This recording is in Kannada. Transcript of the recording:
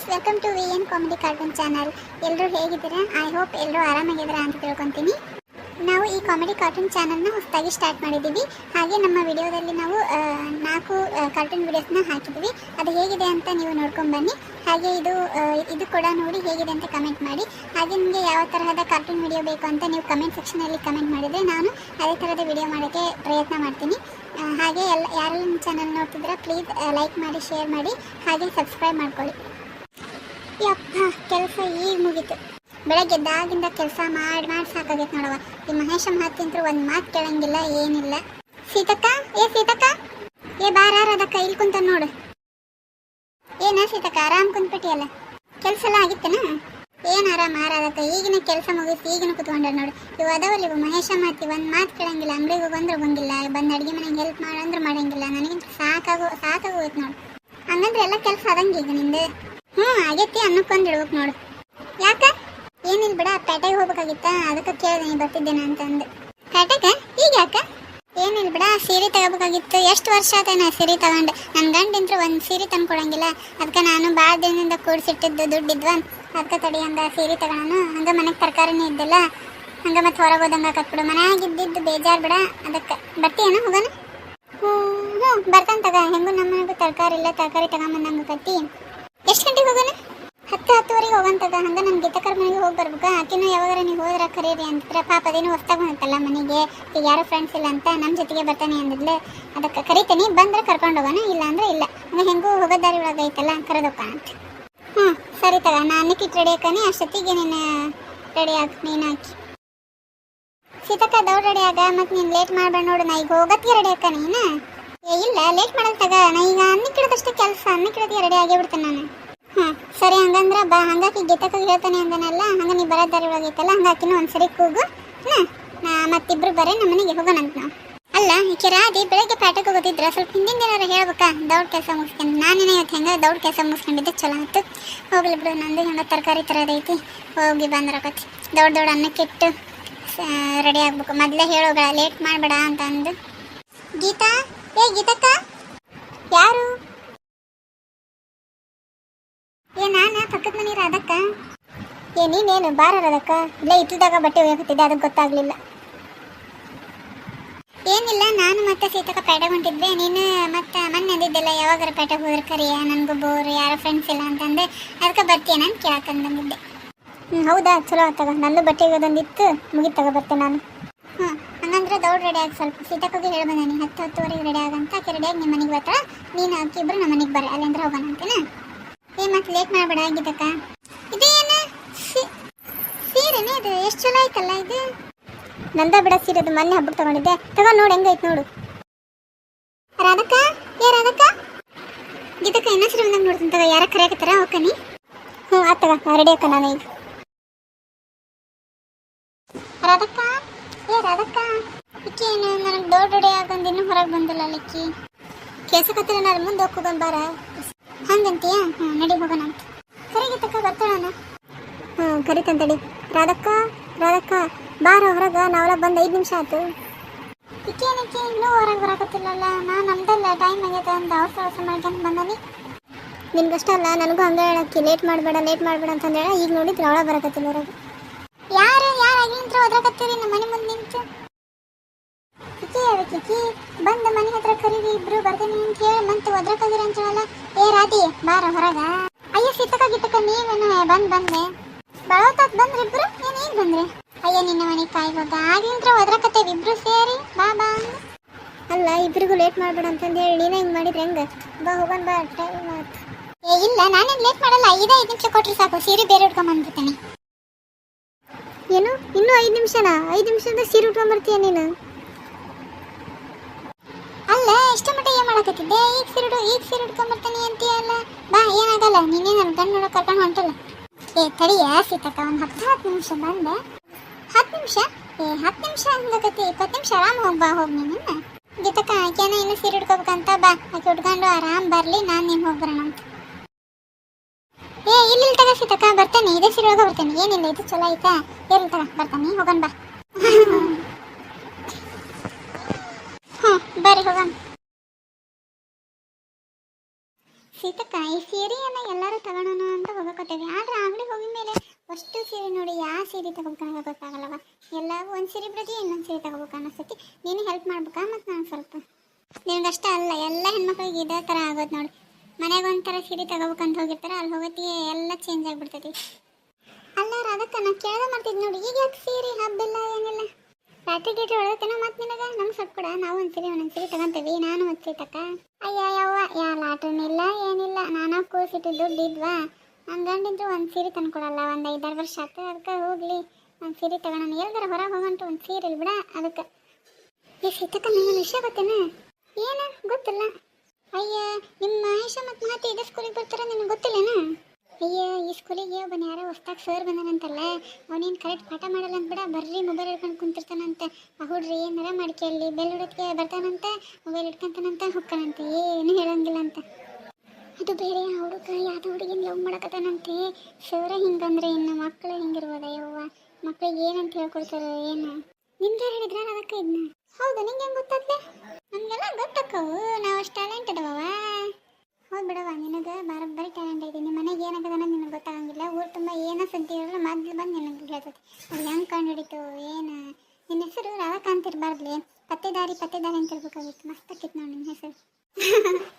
Friends welcome to V N comedy cartoon channel ಎಲ್ಲರೂ ಹೇಗಿದ್ದೀರಾ? ಐ ಹೋಪ್ ಎಲ್ಲರೂ ಆರಾಮಾಗಿದ್ದೀರಾ ಅಂತ ತಿಳ್ಕೊತೀನಿ. ನಾವು ಈ ಕಾಮಿಡಿ ಕಾರ್ಟೂನ್ ಚಾನಲ್ನ ಹೊಸದಾಗಿ ಸ್ಟಾರ್ಟ್ ಮಾಡಿದ್ದೀವಿ. ಹಾಗೆ ನಮ್ಮ ವಿಡಿಯೋದಲ್ಲಿ ನಾವು ನಾಲ್ಕು ಕಾರ್ಟೂನ್ ವಿಡಿಯೋಸ್ನ ಹಾಕಿದ್ದೀವಿ. ಅದು ಹೇಗಿದೆ ಅಂತ ನೀವು ನೋಡ್ಕೊಂಡು ಬನ್ನಿ. ಹಾಗೆ ಇದು ಇದು ಕೂಡ ನೋಡಿ ಹೇಗಿದೆ ಅಂತ ಕಮೆಂಟ್ ಮಾಡಿ. ಹಾಗೆ ನಿಮಗೆ ಯಾವ ತರಹದ ಕಾರ್ಟೂನ್ ವಿಡಿಯೋ ಬೇಕು ಅಂತ ನೀವು ಕಮೆಂಟ್ ಸೆಕ್ಷನಲ್ಲಿ ಕಮೆಂಟ್ ಮಾಡಿದರೆ ನಾನು ಅದೇ ಥರದ ವಿಡಿಯೋ ಮಾಡೋಕ್ಕೆ ಪ್ರಯತ್ನ ಮಾಡ್ತೀನಿ. ಹಾಗೆ ಎಲ್ಲ, ಯಾರೆಲ್ಲ ನಮ್ಮ ಚಾನಲ್ ನೋಡ್ತಿದ್ರೆ ಪ್ಲೀಸ್ ಲೈಕ್ ಮಾಡಿ ಶೇರ್ ಮಾಡಿ. ಹಾಗೆ ಸಬ್ಸ್ಕ್ರೈಬ್ ಮಾಡ್ಕೊಳ್ಳಿ. ಯಪ್ಪ, ಕೆಲಸ ಈಗ ಮುಗೀತು. ಬೆಳಗ್ಗೆ ದಾಗಿಂದ ಕೆಲಸ ಮಾಡಿ ಮಾಡಿ ಸಾಕಾಗೈತೆ ನೋಡವ ಈ ಮಹೇಶ ಮಾತಿಂತ್ರು ಒಂದ್ ಮಾತು ಕೇಳಂಗಿಲ್ಲ, ಏನಿಲ್ಲ. ಸೀತಕ್ಕ, ಏ ಸೀತಕ್ಕ, ಏ ಬಾರ ಅದಕ್ಕ ಇಲ್ಲಿ ಕುಂತ ನೋಡು. ಏನ ಸೀತಕ್ಕ, ಆರಾಮ್ ಕುಂತ್ಬಿಟ್ಟಿಯಲ್ಲ? ಕೆಲಸ ಎಲ್ಲ ಆಗಿತ್ತನ? ಏನ್ ಆರಾಮ್ ಆರಾದಕ್ಕ ಈಗಿನ ಕೆಲಸ ಮುಗಿಸಿ ಈಗಿನ ಕುತ್ಕೊಂಡ್ರೆ ನೋಡು. ಇವು ಅದಾವಲ್ಲ ಇವು ಮಹೇಶ ಮಾತಿ ಒಂದ್ ಮಾತು ಕೇಳಂಗಿಲ್ಲ, ಅಂಗಡಿಗೆ ಹೋಗಂದ್ರೆ ಹೋಗಂಗಿಲ್ಲ, ಬಂದು ಅಡಿಗೆ ಮನೆಗೆ ಹೆಲ್ಪ್ ಮಾಡಂದ್ರೆ ಮಾಡಂಗಿಲ್ಲ. ನನಗೆ ಸಾಕಾಗೋ, ಸಾಕಾಗೋಯ್ತು ನೋಡು. ಹಂಗಂದ್ರೆ ಎಲ್ಲ ಕೆಲಸ ಅದಂಗೆ ಈಗ ನಿಂದು? ಹ್ಞೂ, ಆಗೈತಿ ಅನ್ನಕ್ಕೊಂದು ಇಡ್ಬೇಕು ನೋಡು. ಯಾಕ? ಏನಿಲ್ಲ ಬಿಡ, ಪೇಟೆಗೆ ಹೋಗ್ಬೇಕಾಗಿತ್ತ, ಅದಕ್ಕೆ ಕೇಳಿದೆ ಬರ್ತಿದ್ದೇನೆ ಅಂತಂದು. ಪೇಟೆಗೆ? ಈಗ ಯಾಕ? ಏನಿಲ್ಲ ಬಿಡ, ಸೀರೆ ತಗೋಬೇಕಾಗಿತ್ತು, ಎಷ್ಟು ವರ್ಷ ಆತ ನಾ ಸೀರೆ ತಗೊಂಡು. ನನ್ನ ಗಂಡಿಂತ್ರ ಒಂದು ಸೀರೆ ತಂದು ಕೊಡಂಗಿಲ್ಲ. ಅದಕ್ಕೆ ನಾನು ಭಾಳ ದಿನದಿಂದ ಕೂಡಿಸಿಟ್ಟಿದ್ದು ದುಡ್ಡಿದ್ವ ಅದಕ್ಕೆ ತಡಿ ಅಂದ ಸೀರೆ ತಗೋಣ ಹಂಗೆ ಮನೆಗೆ ತರಕಾರಿನೇ ಇದ್ದಲ್ಲ. ಹಂಗೆ ಮತ್ತೆ ಹೊರಗೆ ಹೋದಂಗೆ ಕಟ್ಬಿಡು ಮನ್ಯಾಗ ಇದ್ದಿದ್ದು ಬೇಜಾರು ಬಿಡ, ಅದಕ್ಕೆ. ಬರ್ತೀಯನ ಹೋಗೋಣ? ಹ್ಞೂ ಹ್ಞೂ, ಬರ್ತಾನ ತಗ. ಹೆಂಗೂ ನಮ್ಮನೆಗೂ ತರಕಾರಿ ಇಲ್ಲ, ತರಕಾರಿ ತಗೊಂಬಂದಂಗೆ ಕತ್ತಿ ಎಷ್ಟು ಗಂಟೆಗೆ ಹೋಗೋಣ? ಹತ್ತು ಹತ್ತುವರೆಗೆ ಹೋಗಂತದ ಹಂಗ ನನ್ನ ಗೀತಕರ್ ಮನೆಗೆ ಹೋಗಿ ಬರ್ಬೇಕ. ಆಕಿನ ಯಾವಾಗಾರ ನೀವು ಹೋದ್ರ ಕರೀರಿ ಅಂತಿದ್ರೆ ಪಾಪ ಅದೇನು ಹೊಸ್ತಾಗ ಬಂತಲ್ಲ ಮನೆಗೆ. ಈಗ ಯಾರೋ ಫ್ರೆಂಡ್ಸ್ ಇಲ್ಲ ಅಂತ ನಮ್ಮ ಜೊತೆಗೆ ಬರ್ತಾನೆ ಅಂದಿದ್ಲೆ. ಅದಕ್ಕೆ ಕರಿತೀನಿ. ಬಂದ್ರೆ ಕರ್ಕೊಂಡು ಹೋಗೋಣ ಇಲ್ಲ ಅಂದ್ರೆ ಇಲ್ಲ. ಹಂಗ ಹೆಂಗೂ ಹೋಗೋದಾರಿ ಒಳಗೆ ಐತಲ್ಲ ಕರೆದೋಕ ಅಂತ. ಹ್ಞೂ, ಸರಿ ತಗ. ನಾನು ಕಿಟ್ ರೆಡಿ ಹಾಕಾನೆ. ಅಷ್ಟೊತ್ತಿಗೆ ನೀನು ರೆಡಿ ಹಾಕಿ ನೀನು ಹಾಕಿ. ಸೀತಕ್ಕ, ದೌಡ್ ರೆಡಿ ಆಗ. ಮತ್ತು ನೀನು ಲೇಟ್ ಮಾಡಬೇಡ ನೋಡು. ನಾ ಈಗ ಹೋಗತ್ತೆ ರೆಡಿ ಹಾಕಾನೆ ಏ, ಇಲ್ಲ ಲೇಟ್ ಮಾಡಲ್ ತಗ. ನಾ ಈಗ ಅನ್ನಕ್ಕಿಡದಷ್ಟೇ ಕೆಲಸ. ಅನ್ನಕ್ಕಿಡದಿಗೆ ರೆಡಿ ಆಗಿ ಬಿಡ್ತೇನೆ ನಾನು. ಹಾಂ, ಸರಿ, ಹಂಗಂದ್ರ ಬಾ, ಹಂಗಾಕಿ ಗೆತ್ತಕ ಹೇಳ್ತಾನೆ ಅಂದನಲ್ಲ, ಹಂಗ ನೀ ಬರೋ ದಾರಿ ಒಳಗೈತಲ್ಲ ಹಂಗಾಕಿನೂ ಒಂದ್ಸರಿ ಕೂಗು. ನಾ ಮತ್ತಿಬ್ರು ಬರೀ, ನಮ್ಮ ಮನೆಗೆ ಹೋಗೋಣಂತ ನಾವು. ಅಲ್ಲ ಈಕೆ ರಾಧಿ ಬೆಳಗ್ಗೆ ಪ್ಯಾಟಕ್ಕೆ ಹೋಗೋದಿದ್ರ ಸ್ವಲ್ಪ ಹಿಂದಿನ ದಿನ ಹೇಳ್ಬೇಕಾ? ದೌಡ್ ಕೆಲಸ ಮುಗಿಸ್ಕೊಂಡು ನಾನೇನೇ ಇವತ್ತು ಹೆಂಗ ದೌಡ್ ಕೆಲಸ ಮುಗಿಸ್ಕೊಂಡಿದ್ದೆ? ಚಲೋ ಆಯ್ತು. ಹೋಗ್ಲಿ ಬಿಡು, ನಂದು ಹೆಂಗ ತರಕಾರಿ ತರೋದೈತಿ ಹೋಗಿ ಬಂದ್ರಕತಿ ದೌಡ್ ದೌಡ್ ಅನ್ನಕ್ಕಿಟ್ಟು ರೆಡಿ ಆಗ್ಬೇಕು. ಮೊದಲೇ ಹೇಳೋಬೇಡ ಲೇಟ್ ಮಾಡಬೇಡ ಅಂತ ಅಂದು ಗೀತಾ? ಏ, ಗೀತಕ್ಕ? ಯಾರು? ಏ, ನಾನ ಪಕ್ಕದ ಮನೆ ರಾಧಕ್ಕ. ಏ, ನೀನೇನು? ಬಾರ ರಾಧಕ್ಕ. ಇಲ್ಲೇ ಇತ್ತದಾಗ ಬಟ್ಟೆ ಒಯ್ಯಕತ್ತಿದ್ದೆ ಅದಕ್ಕೆ ಗೊತ್ತಾಗ್ಲಿಲ್ಲ. ಏನಿಲ್ಲ, ನಾನು ಮತ್ತೆ ಸೀತಕ ಪೇಟೆಗೆ ನೀನು ಮತ್ತೆ ಮೊನ್ನೆ ಅಂದಿದ್ದೆಲ್ಲ, ಯಾವಾಗಾರ ಪೇಟೆಗೆ ಹೋದ್ರೆ ಕರಿಯ ನನಗೂ ಬೋರ್, ಯಾರ ಫ್ರೆಂಡ್ಸ್ ಇಲ್ಲ ಅಂತಂದೆ ಅದಕ್ಕೆ ಬರ್ತೀಯ ನಾನು ಕೇಳಕ್ಕಂದು ಬಂದಿದ್ದೆ ಹ್ಞೂ ಹೌದಾ? ಚಲೋ ಆತಾಗ ನನ್ನ ಬಟ್ಟೆಗೆ ಒಯ್ಯೋದೊಂದಿತ್ತು ಮುಗಿತಾಗ ಬರ್ತೆ ನಾನು. ಹ್ಞೂ ಹಂಗಂದ್ರೆ ದೌಡ್ ರೆಡಿ ಆಗಿ ಸ್ವಲ್ಪ ಸೀತಕ್ಕೋಗಿ ಹೇಳಿ ಬಂದಾನೆ ಹತ್ತು ಹತ್ತುವರೆಗೆ ರೆಡಿ ಆಗಂತ ಆಕೆ ರೆಡಿಯಾಗಿ ನಿಮ್ಮ ಮನೆಗೆ ಬರ್ತಾಳ. ನೀನು ಆಕೆ ಇಬ್ಬರು ನಮ್ಮ ಮನೆಗೆ ಬರ್ರಿ ಅಲ್ಲಿಂದ್ರೆ ಹೋಗೋಣ ಅಂತೇನ? ಏ, ಮತ್ತೆ ಲೇಟ್ ಮಾಡಬೇಡ ಆಗಿದ್ದಕ್ಕ. ಇದೇನ? ಸೀರೆನೇ ಇದು? ಎಷ್ಟು ಚಲೋ ಆಯ್ತಲ್ಲ ಇದು? ನಂದ ಬಿಡ ಸೀರೆ ಅದು ಮೊನ್ನೆ ಹಬ್ಬಕ್ಕೆ ತಗೊಂಡಿದ್ದೆ. ತಗೋ ನೋಡಿ, ಹೆಂಗೈತೆ ನೋಡು. ರಾಧಕ್ಕ? ಏ, ರಾಧಕ್ಕ? ಗೀತಕ್ಕ ಇನ್ನೊಂದ್ಸರಿ ಬಂದಾಗ ನೋಡ್ತೀನಿ ತಗೋ. ಯಾರ ಕರೆಯಕತ್ತಾರ ಓಕನಿ ಹ್ಞೂ ಆತಗ ರೆಡಿ ಅಕ್ಕ, ನಾನು ಈಗ. ರಾಧಕ್ಕ? ಏ ರಾಧಕ್ಕ ಇಕ್ಕಿ ನನಗೆ ದೊಡ್ಡ ರೆಡಿ ಆಗಂದು ಇನ್ನೂ ಹೊರಗೆ ಬಂದಿಲ್ಲ ಲಿಕ್ಕಿ. ಕೇಸಕತ್ತಿರ ನಾನು ಮುಂದೆ ಹೋಗ್ಕೊಂಡು ಬಾರ. ಹಂಗಂತೀಯ? ಹ್ಞೂ ನಡಿ ಹೋಗೋಣ ಅಂತ. ಕರಿಗಿತ್ತಕ್ಕ ಬರ್ತಾಳಣ್ಣ ಹ್ಞೂ ಕರಿತಂತಡಿ ರಾಧಕ್ಕ ರಾಧಕ್ಕ, ಬಾರ ಹೊರಗೆ ನಾವೆಲ್ಲ ಬಂದು ಐದು ನಿಮಿಷ ಆಯ್ತು. ಇಕ್ಕೇನಕ್ಕೆ ಇನ್ನೂ ಹೊರಗೆ ಬರಕತ್ತಿಲ್ಲಲ್ಲ? ನಾನು ನಮ್ದಲ್ಲ ಟೈಮ್ ಆಗೈತೆ ಅಂತ ಅವಸರ ಅವಸರ ಮಾಡ್ಕೊಂಡು ಬಂದನಿ. ನಿಮ್ಗಷ್ಟೇ ಅಲ್ಲ ನನಗೂ ಹಂಗೆ ಹೇಳಕ್ಕೆ ಲೇಟ್ ಮಾಡಬೇಡ ಲೇಟ್ ಮಾಡಬೇಡ ಅಂತ ಹೇಳ, ಈಗ ನೋಡಿದ್ರೆ ಅವಳ ಬರಕತ್ತಿಲ್ಲ ಹೊರಗೆ. ಯಾರು ಆಗಿಂತ್ರ ನಮ್ಮ ಮನೆ ಮುಂದೆ ನಿಂತು. ಕಿಕಿ ಅದಕ್ಕೆ ಕಿಕಿ, ಬಂದ ಮನೆ ಹತ್ರ ಕರೀರಿ, ಇಬ್ರು ಬರ್ತೀನಿ ಅಂತ ಕೇಳಿ ಮತ್ತೆ ಒದ್ರಕಾಗಿರ ಅಂತೇಳಲ್ಲ ಏ ರಾಧಿ, ಬಾರ ಹೊರಗ. ಅಯ್ಯ, ಸಿತಕ ಗಿತಕ, ನೀವೇನು ಬಂದ್, ಬಂದೆ ಬಳವತ್ತಾತ್ ಬಂದ್ರಿ ಇಬ್ರು ಏನ್ ಈಗ ಬಂದ್ರಿ? ಅಯ್ಯ, ನಿನ್ನ ಮನೆ ಕಾಯ್ಬೋದ? ಆಗ್ಲಿಂತ್ರ ಒದ್ರಕತ್ತೇವಿ ಇಬ್ರು ಸೇರಿ, ಬಾ ಬಾ ಅಲ್ಲ, ಇಬ್ರಿಗೂ ಲೇಟ್ ಮಾಡ್ಬೇಡ ಅಂತಂದು ಹೇಳಿ ನೀನೇ ಹಿಂಗ್ ಮಾಡಿದ್ರೆ ಹೆಂಗ? ಬಾ, ಹೋಗನ್, ಬಾ ಟೈಮ್ ಆಯ್ತು ಏ, ಇಲ್ಲ, ನಾನೇನು ಲೇಟ್ ಮಾಡಲ್ಲ, ಐದೇ, ಐದು ನಿಮಿಷ ಕೊಟ್ರೆ ಸಾಕು, ಸೀರೆ ಬೇರೆ ಉಟ್ಕೊಂಡ್ ಬಂದ್ಬಿಡ್ತೇನೆ ಏನು? ಇನ್ನೂ ಐದು ನಿಮಿಷನಾ? ಐದು ನಿಮಿಷದ ಸೀರೆ ಉಟ್ಕೊಂಡ್ಬರ್ತೀಯ ನೀನು? ಅಲ್ಲ, ಇಷ್ಟ ಮಟ್ಟ ಏನು ಮಾಡಕತ್ತಿದ್ದೆ? ಈಗ ಸೀರೆ ಈಗ ಬರ್ತೀನಿ ಅಂತೀಯಾ ಅಲ್ಲ ಬಾ, ಏನಾಗಲ್ಲ. ನೀನೇ ನನ್ನ ಗಂಡು ನೋಡೋ ಕರ್ಕೊಂಡು ಹೊಂಟಲ್ಲ. ಏ, ತಡಿಯ, ಸೀತಕ್ಕ, ಒಂದು ಹತ್ತು ಹತ್ತು ನಿಮಿಷ ಬಂದೆ. ಹತ್ತು ನಿಮಿಷ? ಏ ಹತ್ತು ನಿಮಿಷ ಅಂದಕತ್ತಿ ಇಪ್ಪತ್ತು ನಿಮಿಷ ಆರಾಮ್ ಹೋಗಿ, ಬಾ, ಹೋಗಿ ನೀನು ಗೀತಕ್ಕ, ಆಕೆನ ಇನ್ನು ಸೀರೆ ಉಟ್ಕೋಬೇಕಂತ ಬಾ. ಆಕೆ ಉಟ್ಕೊಂಡು ಆರಾಮ್ ಬರಲಿ, ನಾನು ನೀನು ಹೋಗಿ ಬರೋಣ ಅಂತ ಎಲ್ಲಿ ತಗ ಸೀತಕ್ಕ ಬರ್ತೇನೆ, ಇದೇ ಸೀರೆ ಒಳಗೆ ಏನಿಲ್ಲ, ಇದು ಚಲೋ ಐತಾ. ಎಲ್ಲಿ ತಗ, ಬರ್ತಾನೆ. ಹೋಗನ್ ಬಾ. ಬರ್ರಿ ಹೋಗನ್ ಸೀತಕ್ಕ, ಈ ಸೀರೆಯನ್ನು ಎಲ್ಲರೂ ತಗೋಣ ಅಂತ ಹೋಗಕತ್ತೇವೆ. ಆದ್ರೆ ಅಂಗಡಿ ಹೋಗಿ ಮೇಲೆ ಅಷ್ಟು ಸೀರೆ ನೋಡಿ ಯಾವ ಸೀರೆ ತಗೋಬೇಕನ್ನೋ ಗೊತ್ತಾಗಲ್ಲವ. ಎಲ್ಲವೂ ಒಂದ್ ಸೀರೆ ಬಿಡದಿ, ಇನ್ನೊಂದು ಸೀರೆ ತಗೋಬೇಕು ಅನ್ನಿಸ್ತೈತಿ. ನೀನು ಹೆಲ್ಪ್ ಮಾಡ್ಬೇಕಾ? ಮತ್ತು ನಾನು ಸ್ವಲ್ಪ. ನಿನ್ಗಷ್ಟ ಅಲ್ಲ, ಎಲ್ಲ ಹೆಣ್ಮಕ್ಳಿಗೆ ಇದೇ ತರ ಆಗೋದು ನೋಡಿ. ಮನೆಗೆ ಒಂಥರ ಸೀರೆ ತಗೋಬೇಕಂತ ಹೋಗಿರ್ತಾರೆ, ಅಲ್ಲಿ ಹೋಗೋತ್ತಿಗೆ ಎಲ್ಲ ಚೇಂಜ್ ಆಗಿಬಿಡ್ತೈತಿ. ಅಲ್ಲ ರಾಧಕ್ಕ ನಾ ಕೇಳ್ದೆ ಮಾಡ್ತಿದ್ ನೋಡಿ, ಈಗ ಯಾಕೆ ಸೀರೆ ಹಬ್ಬಿಲ್ಲ, ಏನಿಲ್ಲ? ರಾತ್ರಿ ಗೀಟ್ರಿ ಒಳಗತ್ತೇನೋ ಮತ್ತೆ ನಿನಗೆ, ನಮ್ಗೆ ಸ್ವಲ್ಪ ಕೂಡ, ನಾವು ಒಂದು ಸೀರೆ, ಒಂದೊಂದು ಸೀರೆ ತಗೊಂತೀವಿ, ನಾನು ಒಂದು ಸೀರೆ ತಕ್ಕ. ಅಯ್ಯ ಯವ್ವ ಯಾ ಲಾಟನಿಲ್ಲ ಏನಿಲ್ಲ, ನಾನು ಕೂಸಿಟ್ಟು ದುಡ್ಡು ಇದ್ವಾ? ನನ್ನ ಗಂಡಿದ್ದು ಒಂದು ಸೀರೆ ತಂದ್ಕೊಡಲ್ಲ ಒಂದು ಐದಾರು ವರ್ಷ ಆಯ್ತು ಅದಕ್ಕೆ ಹೋಗ್ಲಿ, ಒಂದು ಸೀರೆ ತಗೋಣ ಎಲ್ಗಾರ ಹೊರಗೆ ಹೋಗಂಟು ಒಂದು ಸೀರೆ ಬಿಡ, ಅದಕ್ಕೆ. ಈ ಸೀತಕ್ಕ ನನಗೆ ವಿಷಯ ಗೊತ್ತೇನ? ಏನ? ಗೊತ್ತಿಲ್ಲ. ಅಯ್ಯ, ನಿಮ್ಮ ಮಹೇಶ ಮತ್ತು ಮಾತಿ ಇದೇ ಸ್ಕೂಲಿಗೆ ಬರ್ತಾರ ನಿನಗೆ ಗೊತ್ತಿಲ್ಲನಾ? ಅಯ್ಯ, ಈ ಸ್ಕೂಲಿಗೆ ಒಬ್ಬನ ಯಾರೋ ಹೊಸ್ದಾಗಿ ಸರ್ ಬಂದಾನಂತಲ್ಲ, ಅವನೇನು ಕರೆಕ್ಟ್ ಪಾಠ ಮಾಡಲ್ಲ ಅಂತ ಬಿಡ ಬರ್ರಿ ಮೊಬೈಲ್ ಹಿಡ್ಕೊಂಡು ಕುಂತಿರ್ತಾನಂತೆ. ಆ ಹುಡ್ರಿ ಏನಾರ ಅಲ್ಲಿ ಬೆಲ್ ಹುಡುಕಿ ಬರ್ತಾನಂತೆ ಮೊಬೈಲ್ ಹಿಡ್ಕೊಂತಾನಂತ ಹೊಕ್ಕನಂತೆ, ಏನು ಹೇಳಂಗಿಲ್ಲ ಅಂತ ಅದು ಬೇರೆ ಹುಡುಗ, ಯಾವ್ದು ಹುಡುಗಿನ ಲವ್ ಮಾಡಕತ್ತಾನಂತೆ. ಸರ ಹಿಂಗಂದ್ರೆ ಇನ್ನು ಮಕ್ಕಳು ಹಿಂಗಿರ್ಬೋದ ಯವ್ವ ಮಕ್ಳಿಗೆ ಏನಂತ ಹೇಳ್ಕೊಡ್ತಾರೋ ಏನು. ನಿಮ್ಗೆ ಹೇಳಿದ್ರ ಅದಕ್ಕೆ ಇದನ್ನ ಹೌದು, ನಿಂಗೆ ಹೆಂಗೆ ಗೊತ್ತಾಗ್ಲೆ ನಮಗೆಲ್ಲ ಗೊತ್ತಕ್ಕವು ನಾವು ಅಷ್ಟು ಟ್ಯಾಲೆಂಟ್ ಅದಾವ ಹೌದು ಬಿಡವ ನಿನಗೆ ಬರೋಬ್ಬರಿ ಟ್ಯಾಲೆಂಟ್ ಐತಿ. ನಿಮ್ಮ ಮನೆಗೆ ಏನಾಗದ ನಿನಗೆ ಗೊತ್ತಾಗಂಗಿಲ್ಲ. ಊರು ತುಂಬ ಏನೋ ಸುದ್ದಿ ಇರಲ್ಲ, ಮೊದ್ಲು ಬಂದು ನಿನಗೆ ಹೇಳ್ತೈತಿ ಅದು ಹೆಂಗೆ ಕಂಡು ಹಿಡಿತು ಏನು? ನಿನ್ನ ಹೆಸರು ರಾಧಾಕಾಂತ್ ಇರಬಾರ್ದ್ಲಿ? ಪತ್ತೆದಾರಿ ಪತ್ತೆದಾರಿ ಅಂತ ಇರ್ಬೇಕಾಗಿತ್ತು ಮಸ್ತ್ ಆಕಿತ್ತು ನೋಡಿ ನಿನ್ನ ಹೆಸರು.